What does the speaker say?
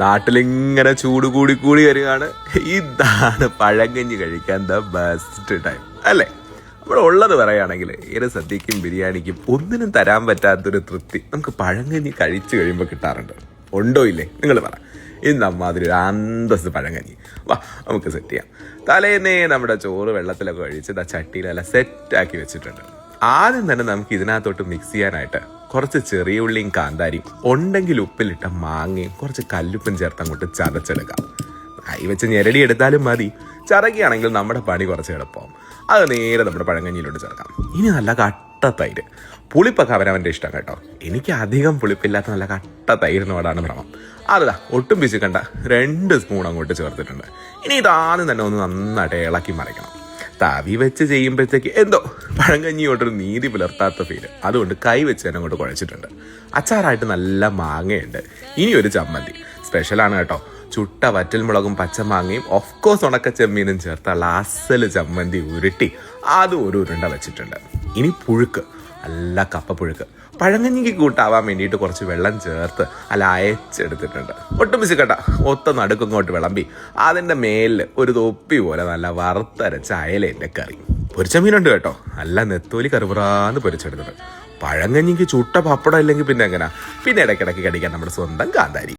നാട്ടിലിങ്ങനെ ചൂട് കൂടി കൂടി വരികയാണ്. ഇതാണ് പഴങ്കഞ്ഞി കഴിക്കാൻ ദ ബെസ്റ്റ് ടൈം അല്ലേ? അപ്പോൾ ഉള്ളത് പറയുകയാണെങ്കിൽ ഏത് സദ്യക്കും ബിരിയാണിക്കും ഒന്നിനും തരാൻ പറ്റാത്തൊരു തൃപ്തി നമുക്ക് പഴങ്കഞ്ഞി കഴിച്ചു കഴിയുമ്പോൾ കിട്ടാറുണ്ട്. ഉണ്ടോ ഇല്ലേ? നിങ്ങൾ പറ. ഇന്ന് അമ്മാതിരി ഒരു അന്തസ് പഴങ്കഞ്ഞി. വാ നമുക്ക് സെറ്റ് ചെയ്യാം. തലേന്നേ നമ്മുടെ ചോറ് വെള്ളത്തിലൊക്കെ ഒഴിച്ച് ആ ചട്ടിയിലെല്ലാം സെറ്റാക്കി വെച്ചിട്ടുണ്ട്. ആദ്യം തന്നെ നമുക്ക് ഇതിനകത്തോട്ട് മിക്സ് ചെയ്യാനായിട്ട് കുറച്ച് ചെറിയ ഉള്ളിയും കാന്താരിയും ഉണ്ടെങ്കിൽ ഉപ്പിലിട്ട മാങ്ങയും കുറച്ച് കല്ലുപ്പും ചേർത്ത് അങ്ങോട്ട് ചതച്ചെടുക്കാം. കൈ വെച്ച് ഞെരടി എടുത്താലും മതി. ചതക്കുകയാണെങ്കിൽ നമ്മുടെ പണി കുറച്ച് എളുപ്പമാവും അത് നേരെ നമ്മുടെ പഴങ്കഞ്ഞിയിലോട്ട് ചേർക്കാം. ഇനി നല്ല കട്ട തൈര്. പുളിപ്പൊക്കെ അവനവന്റെ ഇഷ്ടം കേട്ടോ. എനിക്ക് അധികം പുളിപ്പില്ലാത്ത നല്ല കട്ട തൈരിനോടാണ് ഭ്രമം. അതാ ഒട്ടും പിശുക്കണ്ട. രണ്ട് സ്പൂൺ അങ്ങോട്ട് ചേർത്തിട്ടുണ്ട്. ഇനി ഇതാദ്യം തന്നെ ഒന്ന് നന്നായിട്ട് ഇളക്കി മറിക്കണം. തവി വെച്ച് ചെയ്യുമ്പോഴത്തേക്ക് എന്തോ പഴങ്കഞ്ഞിയോട്ടൊരു നീതി പുലർത്താത്ത ഫീൽ അതുകൊണ്ട് കൈ വെച്ച് തന്നെ അങ്ങോട്ട് കുഴച്ചിട്ടുണ്ട്. അച്ചാറായിട്ട് നല്ല മാങ്ങയുണ്ട്. ഇനി ഒരു ചമ്മന്തി. സ്പെഷ്യലാണ് കേട്ടോ. ചുട്ട വറ്റൽമുളകും പച്ചമാങ്ങയും ഓഫ് കോഴ്സ് ഉണക്ക ചെമ്മീനും ചേർത്തുള്ള അസൽ ചമ്മന്തി ഉരുട്ടി. അതും ഒരു ഉരുണ്ട വെച്ചിട്ടുണ്ട്. ഇനി പുഴുക്ക്. നല്ല കപ്പപ്പുഴുക്ക്. പഴങ്ങഞ്ഞിക്ക് കൂട്ടാവാൻ വേണ്ടിയിട്ട് കുറച്ച് വെള്ളം ചേർത്ത് അല്ല അയച്ചെടുത്തിട്ടുണ്ട്. ഒട്ടും പിശുക്കട്ട ഒത്ത നടുക്കങ്ങോട്ട് വിളമ്പി. അതിന്റെ മേലിൽ ഒരു തൊപ്പി പോലെ നല്ല വറുത്തരച്ച അയലേന്റെ കറി. പൊരിച്ച മീനുണ്ട് കേട്ടോ. നല്ല നെത്തോലി കറുപുറാന്ന് പൊരിച്ചെടുത്തിട്ടുണ്ട്. പഴങ്ങഞ്ഞിക്ക് ചുട്ട പപ്പടം ഇല്ലെങ്കിൽ പിന്നെ എങ്ങനെയാ പിന്നെ ഇടയ്ക്കിടയ്ക്ക് കടിക്കാൻ നമ്മുടെ സ്വന്തം കാന്താരി.